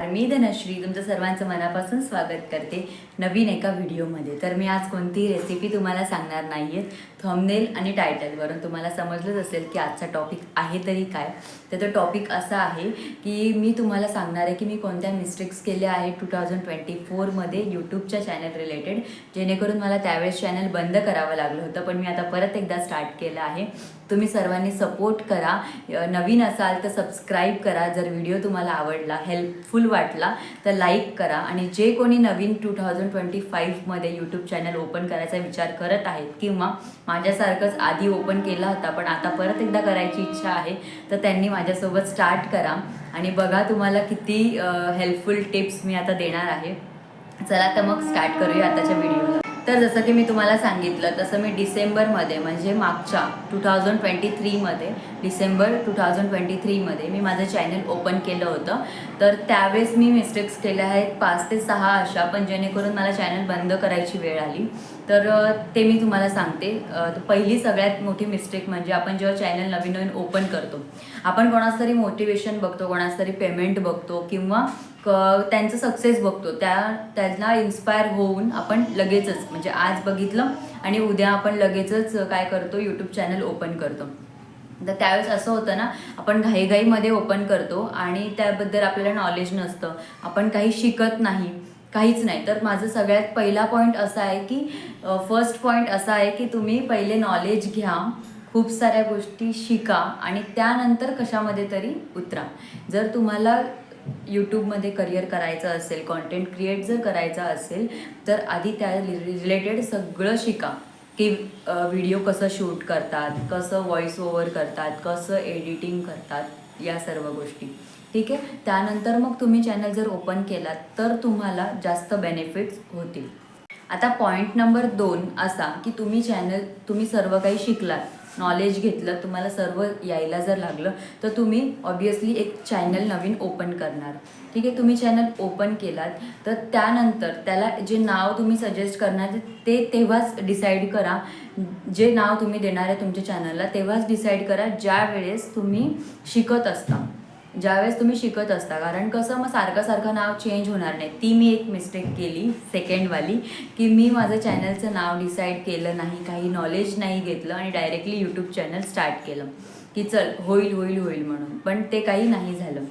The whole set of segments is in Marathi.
मी धनश्री तुमचं सर्वांचं मनापासून स्वागत करते नवीन एका व्हिडिओमध्ये. तर मी आज कोणतीही रेसिपी तुम्हाला सांगणार नाही आहे थंबनेल आणि टायटलवरून तुम्हाला समजलंच असेल की आजचा टॉपिक आहे तरी काय. तर तो टॉपिक असा आहे की मी तुम्हाला सांगणार आहे की मी कोणत्या मिस्टेक्स केल्या आहेत टू थाउजंड ट्वेंटी फोरमध्ये यूट्यूबच्या चॅनल रिलेटेड जेणेकरून मला त्यावेळेस चॅनल बंद करावं लागलं होतं पण मी आता परत एकदा स्टार्ट केलं आहे. तुम्ही सर्वांनी सपोर्ट करा. नवीन असाल तर सबस्क्राईब करा. जर व्हिडिओ तुम्हाला आवडला हेल्पफुल वाटला तर लाईक करा. आणि जे कोणी नवीन टू थाउजंड ट्वेंटी फाईव्हमध्ये यूट्यूब चॅनल ओपन करायचा विचार करत आहेत किंवा माझ्यासारखंच आधी ओपन केला होता पण आता परत एकदा करायची इच्छा आहे तर त्यांनी माझ्यासोबत स्टार्ट करा. आणि बघा तुम्हाला किती हेल्पफुल टिप्स मी आता देणार आहे. चला तर मग स्टार्ट करूया आताच्या व्हिडिओला तर जसं की मी तुम्हाला सांगितलं तसं मी डिसेंबरमध्ये म्हणजे मागच्या टू थाउजंड ट्वेंटी थ्रीमध्ये डिसेंबर टू थाउजंड ट्वेंटी थ्रीमध्ये मी माझं चॅनल ओपन केलं होतं. तर त्यावेळेस मी मिस्टेक्स केल्या आहेत पाच ते सहा अशा पण जेणेकरून मला चॅनल बंद करायची वेळ आली. तर ते मी तुम्हाला सांगते. पहिली सगळ्यात मोठी मिस्टेक म्हणजे आपण जेव्हा चॅनल नवीन नवीन ओपन करतो आपण कोणाचं तरी मोटिवेशन बघतो कोणाचं तरी पेमेंट बघतो किंवा क त्यांचं सक्सेस बघतो. त्या त्यांना इन्स्पायर होऊन आपण लगेचच म्हणजे आज बघितलं आणि उद्या आपण लगेचच काय करतो यूट्यूब चॅनल ओपन करतो. तर त्यावेळेस असं होतं ना आपण घाईघाईमध्ये ओपन करतो आणि त्याबद्दल आपल्याला नॉलेज नसतं. आपण काही शिकत नाही काहीच नाही. तर माझं सगळ्यात पहिला पॉईंट असा आहे की फर्स्ट पॉईंट असा आहे की तुम्ही पहिले नॉलेज घ्या खूप साऱ्या गोष्टी शिका आणि त्यानंतर कशामध्ये तरी उतरा. जर तुम्हाला यूट्यूबमध्ये करिअर करायचं असेल कॉन्टेंट क्रिएट जर करायचा असेल तर आधी त्या रिलेटेड सगळं शिका की व्हिडिओ कसं शूट करतात कसं व्हॉइस ओव्हर करतात कसं एडिटिंग करतात या सर्व गोष्टी. ठीक आहे? त्यानंतर मग तुम्ही चॅनल जर ओपन केलात तर तुम्हाला जास्त बेनिफिट्स होतील. आता पॉईंट नंबर दोन असा की तुम्ही चॅनल तुम्ही सर्व काही शिकलात. नॉलेज घेतलं तुम्हाला सर्व यायला जर लागलं तर तुम्ही ऑब्वियसली एक चॅनल नवीन ओपन करणार. ठीक आहे? तुम्ही चॅनल ओपन केलात तर त्यानंतर त्याला जे नाव तुम्ही सजेस्ट करणार ते तेव्हाच डिसाईड करा. जे नाव तुम्ही देणार आहे तुमच्या चॅनलला तेव्हाच डिसाईड करा ज्या वेळेस तुम्ही शिकत असता. ज्यावेळेस तुम्ही शिकत असता कारण कसं मग सारखं सारखं नाव चेंज होणार नाही. ती मी एक मिस्टेक केली सेकंडवाली की मी माझं चॅनलचं नाव डिसाईड केलं नाही काही नॉलेज नाही घेतलं आणि डायरेक्टली यूट्यूब चॅनल स्टार्ट केलं की चल होईल होईल होईल म्हणून. पण ते काही नाही झालं.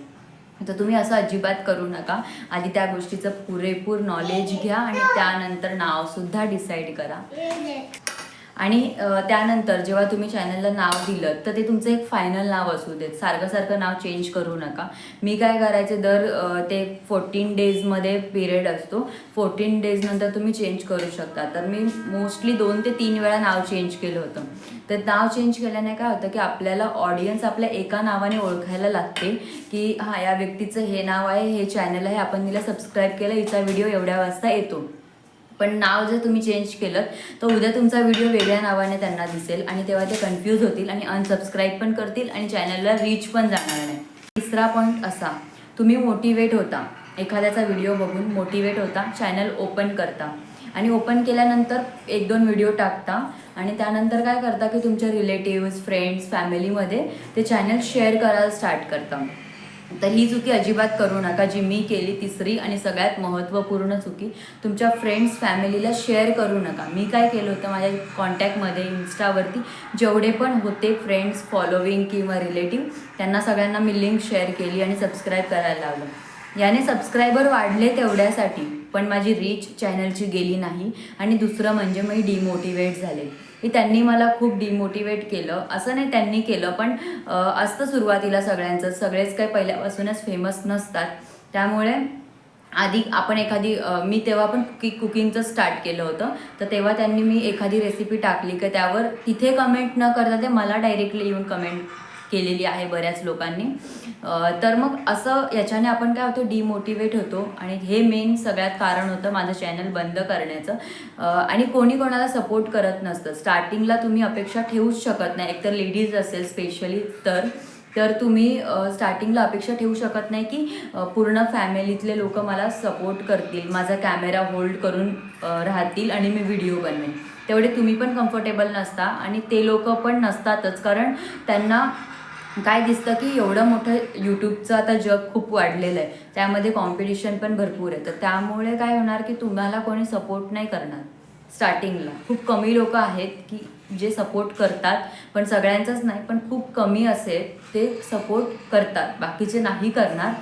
तर तुम्ही असं अजिबात करू नका. आधी त्या गोष्टीचं पुरेपूर नॉलेज घ्या आणि त्यानंतर नावसुद्धा डिसाईड करा. आणि त्यानंतर जेव्हा तुम्ही चॅनलला नाव दिलं तर ते तुमचं एक फायनल नाव असू देत. सारखं सारखं नाव चेंज करू नका. मी काय करायचे दर ते फोर्टीन डेजमध्ये पिरियड असतो. फोर्टीन डेजनंतर तुम्ही चेंज करू शकता. तर मी मोस्टली दोन ते तीन वेळा नाव चेंज केलं होतं. तर नाव चेंज केल्याने काय होतं की आपल्याला ऑडियन्स आपल्या एका नावाने ओळखायला लागते की हां या व्यक्तीचं हे नाव आहे हे चॅनल आहे आपण तिला सबस्क्राईब केलं हिचा व्हिडिओ एवढ्या वाजता येतो. पण नाव जर तुम्ही चेंज केलं तर उद्या तुमचा व्हिडिओ वेगळ्या नावाने त्यांना दिसेल आणि तेव्हा ते कन्फ्यूज होतील आणि अनसबस्क्राईब पण करतील आणि चॅनलला रीच पण जाणार नाही. तिसरा पॉईंट असा तुम्ही मोटिवेट होता. एखाद्याचा व्हिडिओ बघून मोटिवेट होता चॅनल ओपन करता. आणि ओपन केल्यानंतर एक दोन व्हिडिओ टाकता आणि त्यानंतर काय करता की तुमच्या रिलेटिव्स फ्रेंड्स फॅमिलीमध्ये ते चॅनल शेअर करायला स्टार्ट करता. तर ही चुकी अजिबात करू नका. जी मी केली तिसरी आणि सगळ्यात महत्त्वपूर्ण चुकी तुमच्या फ्रेंड्स फॅमिलीला शेअर करू नका. मी काय केलं होतं माझ्या कॉन्टॅक्टमध्ये इन्स्टावरती जेवढे पण होते फ्रेंड्स फॉलोविंग किंवा रिलेटिव्ह त्यांना सगळ्यांना मी लिंक शेअर केली आणि सबस्क्राईब करायला लावलं. याने सबस्क्रायबर वाढले तेवढ्यासाठी पण माझी रीच चॅनलची गेली नाही. आणि दुसरं म्हणजे मी डिमोटिवेट झाले. की त्यांनी मला खूप डिमोटिवेट केलं. असं नाही त्यांनी केलं पण असतं सुरुवातीला सगळ्यांचं. सगळेच काही पहिल्यापासूनच फेमस नसतात. त्यामुळे आधी आपण एखादी मी तेव्हा पण कुकी कुकिंगचं स्टार्ट केलं होतं. तर तेव्हा त्यांनी मी एखादी रेसिपी टाकली की त्यावर तिथे कमेंट न करता ते मला डायरेक्टली येऊन कमेंट केलेली आहे बऱ्याच लोकांनी. तर मग असं याच्याने आपण काय होतो डिमोटिवेट होतो. आणि हे मेन सगळ्यात कारण होतं माझं चॅनल बंद करण्याचं. आणि कोणी कोणाला सपोर्ट करत नसतं. स्टार्टिंगला तुम्ही अपेक्षा ठेवूच शकत नाही. एकतर लेडीज असेल स्पेशली तर तर तुम्ही स्टार्टिंगला अपेक्षा ठेवू शकत नाही की पूर्ण फॅमिलीतले लोक मला सपोर्ट करतील. माझा कॅमेरा होल्ड करून राहतील आणि मी व्हिडिओ बनवेन. तेवढे तुम्ही पण कम्फर्टेबल नसता आणि ते लोक पण नसतातच. कारण त्यांना काय दिसतं की एवढं मोठं यूट्यूबचं आता जग खूप वाढलेलं आहे. त्यामध्ये कॉम्पिटिशन पण भरपूर आहे. तर त्यामुळे काय होणार की तुम्हाला कोणी सपोर्ट नाही करणार स्टार्टिंगला खूप कमी लोक आहेत की जे सपोर्ट करतात पण सगळ्यांचंच नाही पण खूप कमी असेल ते सपोर्ट करतात. बाकीचे नाही करणार.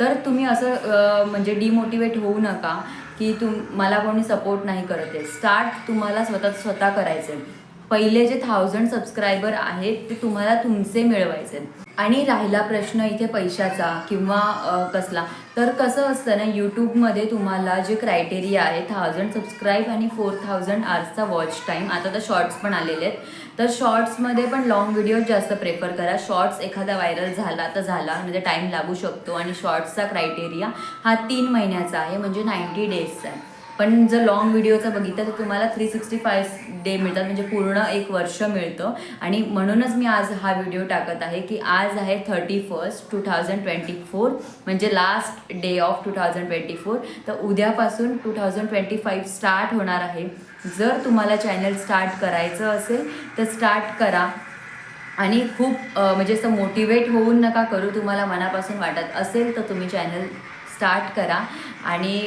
तर तुम्ही असं म्हणजे डिमोटिवेट होऊ नका की तुम मला कोणी सपोर्ट नाही करत आहे. स्टार्ट तुम्हाला स्वतः स्वतः करायचं आहे पहिले जे थाउजंड सबस्क्रायबर आहेत ते तुम्हाला तुमचे मिळवायचे. आणि राहिला प्रश्न इथे पैशाचा किंवा कसला. तर कसं असतं ना यूट्यूबमध्ये तुम्हाला जे क्रायटेरिया आहे थाउजंड सबस्क्राईब आणि फोर थाउजंड आर्सचा वॉच टाईम आता तर शॉर्ट्स पण आलेले आहेत. तर शॉर्ट्समध्ये पण लॉंग व्हिडिओ जास्त प्रेफर करा. शॉर्ट्स एखादा व्हायरल झाला तर झाला. म्हणजे टाईम लागू शकतो. आणि शॉर्ट्सचा क्रायटेरिया हा तीन महिन्याचा आहे. म्हणजे नाईन्टी डेजचा आहे. पण जर लॉंग व्हिडिओचा बघितलं तर तुम्हाला थ्री सिक्स्टी फाय डे मिळतात म्हणजे पूर्ण एक वर्ष मिळतं. आणि म्हणूनच मी आज हा व्हिडिओ टाकत आहे की आज आहे thirty first two thousand twenty four म्हणजे last day of two thousand twenty four तर उद्यापासून two thousand twenty five start होणार आहे. जर तुम्हाला चॅनल स्टार्ट करायचं असेल तर स्टार्ट करा. आणि खूप म्हणजे असं मोटिवेट होऊन नका करू तुम्हाला मनापासून वाटत असेल तर तुम्ही चॅनल स्टार्ट करा. आणि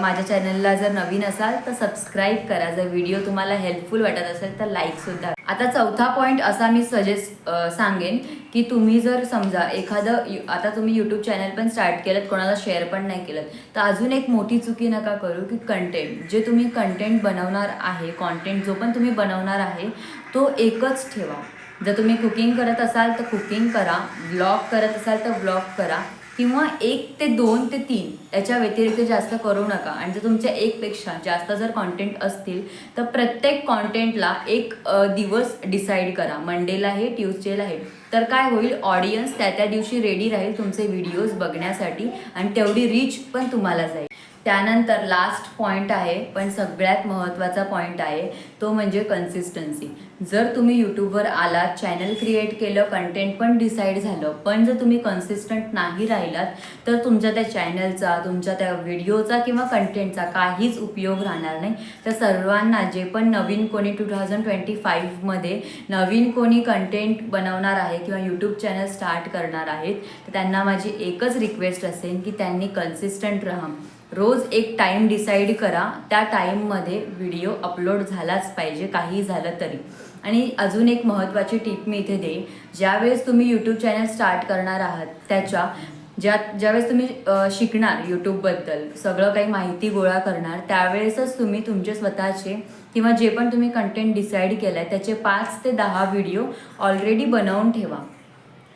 माझ्या चॅनलला जर नवीन असाल तर सबस्क्राईब करा. जर व्हिडिओ तुम्हाला हेल्पफुल वाटत असेल तर लाईकसुद्धा आता चौथा पॉईंट असा मी सजेस्ट सांगेन की तुम्ही जर समजा एखादं आता तुम्ही यूट्यूब चॅनल पण स्टार्ट केलं कोणाला शेअर पण नाही केलं तर अजून एक मोठी चुकी नका करू की कंटेंट जे तुम्ही कंटेंट बनवणार आहे कॉन्टेंट जो पण तुम्ही बनवणार आहे तो एकच ठेवा. जर तुम्ही कुकिंग करत असाल तर कुकिंग करा. ब्लॉग करत असाल तर ब्लॉग करा. किंवा एक ते दोन ते तीन याच्या व्यतिरिक्त जास्त करू नका. आणि जर तुमच्या एकपेक्षा जास्त जर कॉन्टेंट असतील तर प्रत्येक कॉन्टेंटला एक दिवस डिसाईड करा. मंडेला आहे ट्यूजडेला आहे. तर काय होईल? ऑडियन्स त्या त्या दिवशी रेडी राहील तुमचे व्हिडिओज बघण्यासाठी आणि तेवढी रीच पण तुम्हाला जाईल. त्यानंतर लास्ट पॉईंट आहे पण सगळ्यात महत्त्वाचा पॉईंट आहे तो म्हणजे कन्सिस्टन्सी जर तुम्ही यूट्यूबवर आलात चॅनल क्रिएट केलं कंटेंट पण डिसाईड झालं पण जर तुम्ही कन्सिस्टंट नाही राहिलात तर तुमच्या त्या चॅनलचा तुमच्या त्या व्हिडिओचा किंवा कंटेंटचा काहीच उपयोग राहणार नाही. तर सर्वांना जे पण नवीन कोणी टू थाउजंड ट्वेंटी फाईव्हमध्ये नवीन कोणी कंटेंट बनवणार आहे किंवा यूट्यूब चॅनल स्टार्ट करणार आहेत तर त्यांना माझी एकच रिक्वेस्ट असेल की त्यांनी कन्सिस्टंट राहा. रोज एक टाईम डिसाईड करा. त्या टाईममध्ये व्हिडिओ अपलोड झालाच पाहिजे काही झालं तरी. आणि अजून एक महत्त्वाची टिप मी इथे देईन. ज्यावेळेस तुम्ही यूट्यूब चॅनल स्टार्ट करणार आहात त्याच्या ज्या ज्यावेळेस तुम्ही शिकणार यूट्यूबबद्दल सगळं काही माहिती गोळा करणार त्यावेळेसच तुम्ही तुमचे स्वतःचे किंवा जे पण तुम्ही कंटेंट डिसाईड केलं आहे त्याचे पाच ते दहा व्हिडिओ ऑलरेडी बनवून ठेवा.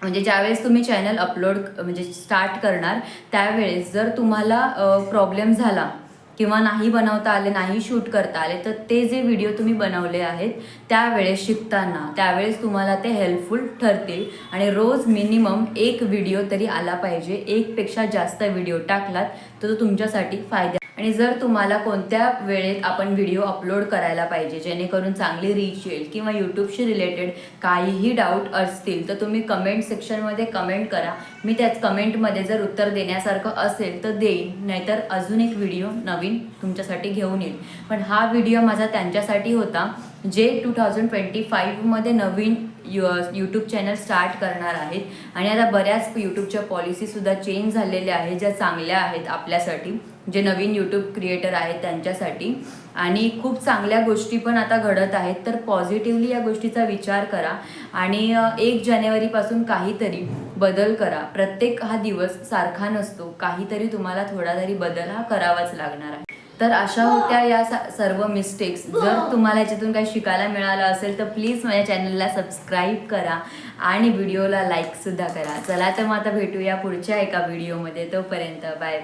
म्हणजे ज्यावेळेस तुम्ही चॅनल अपलोड म्हणजे स्टार्ट करणार त्यावेळेस जर तुम्हाला प्रॉब्लेम झाला किंवा नाही बनवता आले नाही शूट करता आले तर ते जे व्हिडिओ तुम्ही बनवले आहेत त्यावेळेस शिकताना त्यावेळेस तुम्हाला ते हेल्पफुल ठरतील. आणि रोज मिनिमम एक व्हिडिओ तरी आला पाहिजे एकपेक्षा जास्त व्हिडिओ टाकलात तर तो तुमच्यासाठी फायदा आणि जर तुम्हाला कोणत्या वेळेत आपण व्हिडिओ अपलोड करायला पाहिजे जेणेकरून चांगली रीच येईल किंवा यूट्यूबशी रिलेटेड काहीही डाऊट असतील तर तुम्ही कमेंट सेक्शनमध्ये कमेंट करा. मी त्याच कमेंटमध्ये जर उत्तर देण्यासारखं असेल तर देईन. नाहीतर अजून एक व्हिडिओ नवीन तुमच्यासाठी घेऊन येईल. पण हा व्हिडिओ माझा त्यांच्यासाठी होता जे टू थाउजंड ट्वेंटी फाईव्हमध्ये नवीन यू यूट्यूब चॅनल स्टार्ट करणार आहेत. आणि आता बऱ्याच यूट्यूबच्या पॉलिसीसुद्धा चेंज झालेल्या आहेत ज्या चांगल्या आहेत आपल्यासाठी. जे नवीन यूट्यूब क्रिएटर आहेत त्यांच्यासाठी. आणि खूप चांगल्या गोष्टी पण आता घडत आहेत. तर पॉझिटिव्हली या गोष्टीचा विचार करा. आणि एक जानेवारीपासून काहीतरी बदल करा. प्रत्येक हा दिवस सारखा नसतो. काहीतरी तुम्हाला थोडा तरी बदल हा करावाच लागणार आहे. तर अशा होत्या या सर्व मिस्टेक्स जर तुम्हाला याच्यातून काही शिकायला मिळालं असेल तर प्लीज माझ्या चॅनलला सबस्क्राईब करा. आणि व्हिडिओला लाईकसुद्धा करा. चला तर मग आता भेटूया पुढच्या एका व्हिडिओमध्ये तोपर्यंत बाय